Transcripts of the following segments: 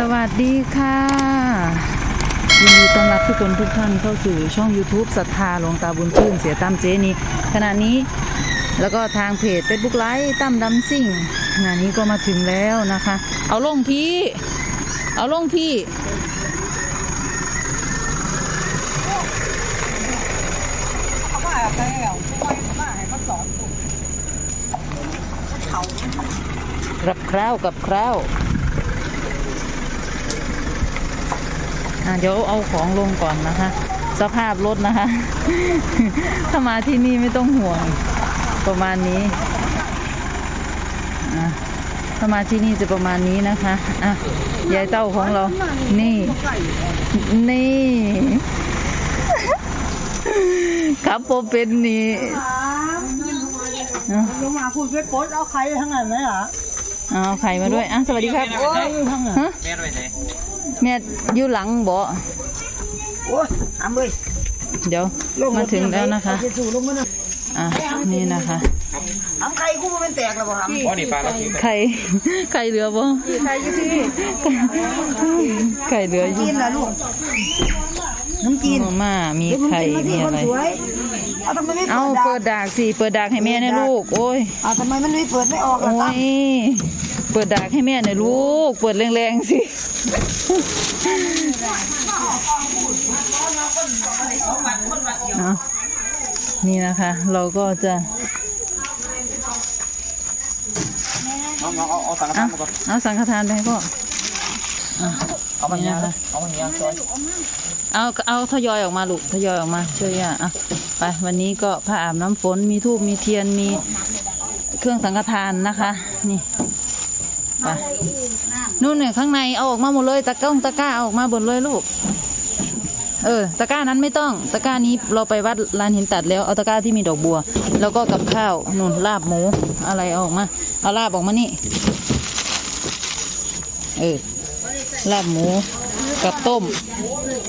สวัสดีค่ะยินดีต้อนรับทุกคนทุกท่านเข้าสู่ช่อง YouTube ศรัทธาหลวงตาบุญชื่นเสียตั้มเจนีขณะนี้แล้วก็ทางเพจ Facebook ไลฟ์ตั้มดำซิ่งขณะนี้ก็มาถึงแล้วนะคะ เอาลงพี่ เอาลงพี่ รับคราวกับคราว อะเดี๋ยวเอาของลงก่อนนะคะ สภาพรถนะคะ ถ้ามาที่นี่ไม่ต้องห่วงประมาณนี้อะถ้ามาที่นี่จะประมาณนี้นะคะอะยายเต้าของเรา นี่ นี่ครับโปเป็นนี่อะลงมาพูดไปปดเอาใครทั้งนั้นไหมอะ เอาไข่มาด้วยอะสวัสดีครับโอ้ยทั้งนั้นฮะแม่ไปไหนแม่อยู่หลังบ่โอ้ยทำเลยเดี๋ยวมาถึงแล้วนะคะจะสู่ลงมาหน่อยอะนี่นะคะทำใครกูมันแตกแล้วบ่ทำอ๋อนี่ปลาแล้วกินไข่ไข่เหลือบ่ใครอยู่ที่ไข่เหลืออยู่กินนะลูก น้ำจีนมาม่ามีไข่ มีคอะนไรสวยเอาทำไมไม่เอาเปิเปิดดดากสิ เปิดดากให้แม่หนะลูก โอ้ยเอาทำไมมันไม่เปิดไม่ออกล่ะโอ้ตั้มยเปิดดากให้แม่หน่อยลูก เปิดแรงๆสิเอานี่นะคะ เราก็จะน้องน้องเอาเอาสังฆทาเอานมาก่อนเอาสังฆทานไปให้พ่ออะ เอามาเฮียนี่นะคะเอามาเฮียซอยเอาเอาทยอยออกมาลูกทยอยออกมาช่วยย่าอะไปวันนี้ก็ผ้าอาบน้ำฝนมีทูบมีเทียนมีเครื่องสังฆทานนะคะ นี่ไปนู่นเนี่ยข้างในเอาออกมาหมดเลยตะกร้งตะกร้าเอาออกมาหมดเลยลูก เออตะกร้านั้นไม่ต้องตะกร้านี้เราไปวัดลานหินตัดแล้วเอาตะกร้าที่มีดอกบัว แล้วก็กับข้าวนู่นลาบหมูอะไรเอาออกมาเอาลาบออกมานี่เออ ลาบหมูกับต้ม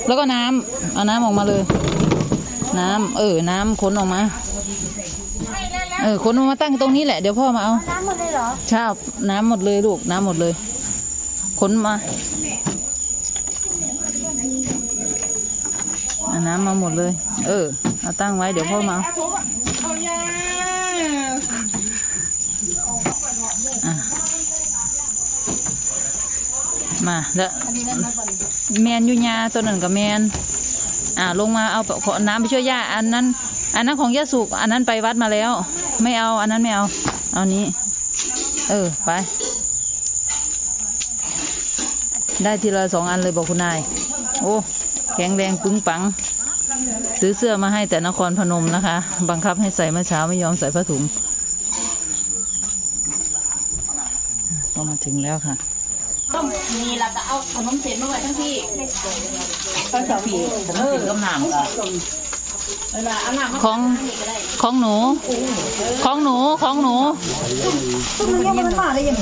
แล้วก็น้ำเอาน้ำออกมาเลย น้ำเออ น้ำค้นออกมา เออค้นออกมาตั้งตรงนี้แหละ เดี๋ยวพ่อมาเอา น้ำหมดเลยเหรอใช่น้ำหมดเลยลูก น้ำหมดเลยค้นมาเอาน้ำมาหมดเลย เออ เอาตั้งไว้เดี๋ยวพ่อมาเอาอะ มาแล้วแมนยุยาตัวนั้นกับแมนอ่าลงมาเอาขอน้ำไปช่วยย่าอันนั้น อันนั้นของย่าสุกอันนั้นไปวัดมาแล้ว ไม่เอาอันนั้นไม่เอา เอานี้ เออไป ได้ทีละสองอันเลยบอกคุณนาย โอ้แข็งแรงปึ้งปัง ซื้อเสื้อมาให้แต่นครพนมนะคะ บังคับให้ใส่เมื่อเช้าไม่ยอมใส่ผ้าถุงก็มาถึงแล้วค่ะ นี่เราจะเอาขนมเส้นมาไว้ทั้งที่ตั้งแต่ผีเออต้มน้ำก่อนเวลาเอาน้ำมาของของหนู ของหนูของหนูตุ้มมันยังมันมาได้ยังไง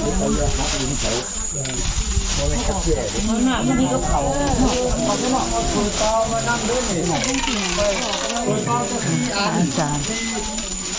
อาจารย์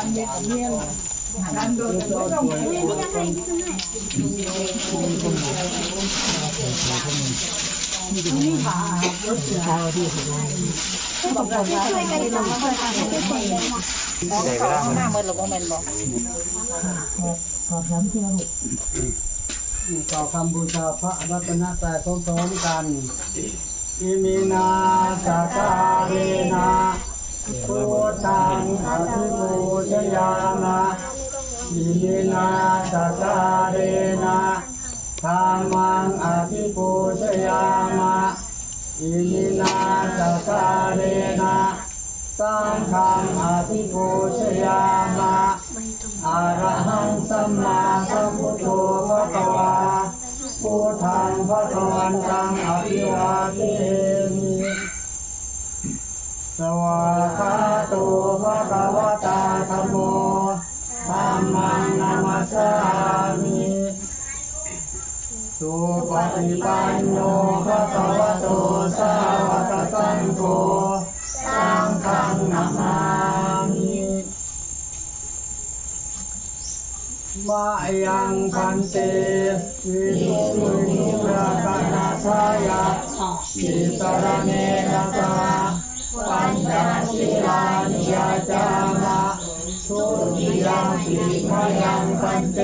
กล่าวคำบูชาพระรัตนตรัยพร้อมๆกันอิมินาสาคาเรนะ พุทธังอภิปูชยามะอิมินาสาคาเรนะธรรมังอภิปูชยามะอิมินาสาคาเรนะสังฆังอภิปูชยามะอะระหังสัมมาสัมพุทโธภะคะวาพุพุทธังพระสวันตังอภิวาเทมิ สวากขาโตภะคะวะตาธัมโมธัมมังนามัสสามิสุปฏิปันโนภะคะวะโตสาวกสังโฆสังฆังนามามิมายังพันเตวิสุทธิราคานาสายะอิสรเนนะสา ปัญจศีลานิยาจามะทุติยมปิมายังพันเต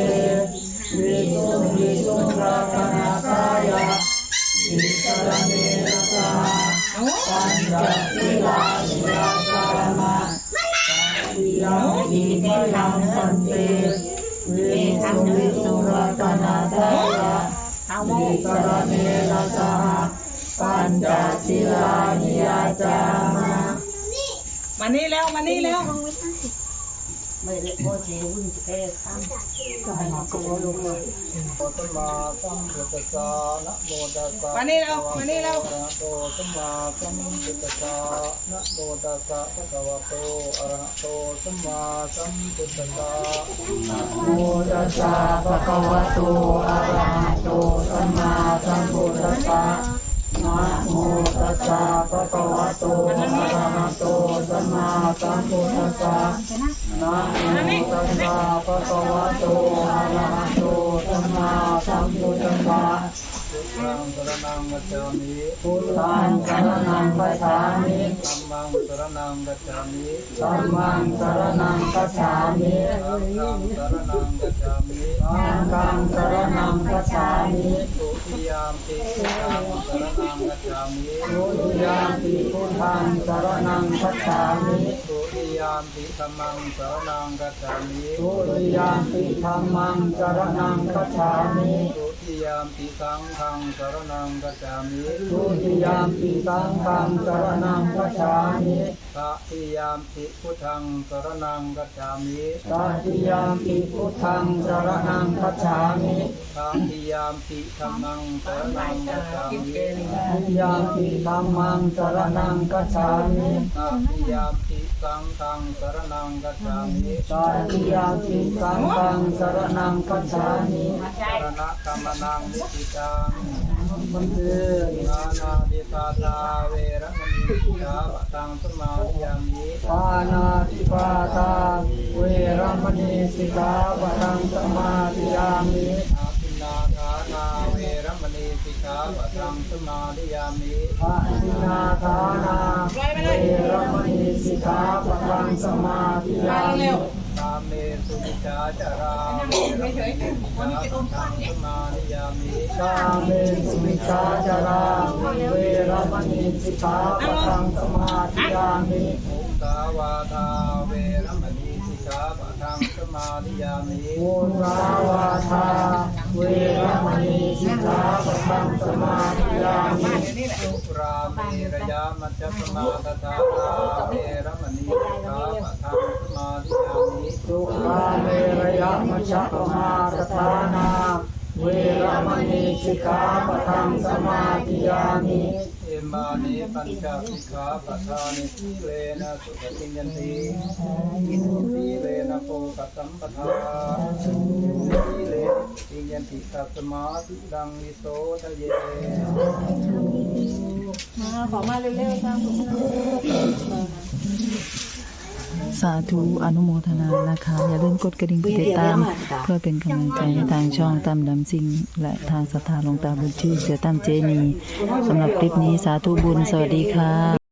วิสุทธิสุราคนาสายะอิสรเนนะสาปัญจศีลานิยาจามะติยมปิมายังพันเตวิสุทธิสุราคนาสายะอิสรเนนะสา ปัญจศีลานิยาจามะมานี่แล้วมานี่แล้วโมตัสสะสัมพุทธัสสะนะโมตัสสะมานี่แล้วมานี่แล้วอะระหะโตสัมมาสัมพุทธัสสะนะโมตัสสะภะคะวะโตอะระหะโตสัมมาสัมพุทธัสสะนะโมตัสสะภะคะวะโตอะระหะโตสัมมาสัมพุทธัสสะ นะโมตัสสะภะคะวะโตอะระหะโตสัมมาสัมพุทธัสสะนะโมตัสสะภะคะวะโตอะระหะ พุทธังสรณังกัจฉามิพุทธังสรณังกัจฉามิธัมมังสรณังกัจฉามิธัมมังสรณังกัจฉามิสังฆังสรณังกัจฉามิสังฆังสรณังกัจฉามิทุติยามปิพุทธังสรณังกัจฉามิทุติยามปิพุทธังสรณังกัจฉามิทุติยามปิธัมมังสรณังกัจฉามิทุติยามปิธัมมังสรณังกัจฉามิ ติยามปิสังฆังสารนังกัจจามิทุติยามปิสังฆังสารนังกัจจามิ ตติยามปิพุทธังสรณังกัจฉามิตติยามปิพุทธังสรณังกัจฉามิตติยามปิธัมมังสรณังกัจฉามิตติยามปิธัมมังสรณังกัจฉามิตติยามปิสังฆังสรณังกัจฉามิตติยามปิสังฆังสรณังกัจฉามิสรณะกรรมนังนิสิตังมันเตนานาดิตาตาเวระมณีสิกขาปะตังสมาธิยามิปานาติปาตาเวรมณีสิกขาปะตังสมาธิยามิอาทินาทานาเวรมณีสิกขาปะตังสมาธิยามิอาทินาทานาเวรมณีสิกขาปะทังสมาธิยามิ เมสุมิจาจาราเวรมณีสิกขาปะทังสมาธิยามิตามเมสุมิจาจาราเวรมณีสิกขาปังสมาธิยามิมุสาวาทาเวรมณีสิกขาปะทังสมาธิยามิมุสาวาทาเวรมณีสิกขาปะทังสมาธิยามิสุราเมระยามัจจสมาตถาราเวรมณีสิกขาปะทังสมาธิยามิ สุราเมรยามัจจสมาตถานาเวรมณีสิกขาปะทังสมาธิยามิเอมานิปัญจสิกขาปะทานิสีเลนะสุขติยันติสีเลนะโภคสัมปทาสีเลติยันติตัสมาธิดังวิโสทะเยมาขอมาเร็วๆสร้า สาธุอนุโมทนานะคะ อย่าลืมกดกระดิ่งกดติดตาม เพื่อเป็นกำลังใจให้ทางช่องตามดำซิงและทางสถานลงตาบุญชื่อเสือตามเจนีสำหรับคลิปนี้สาธุบุญสวัสดีค่ะ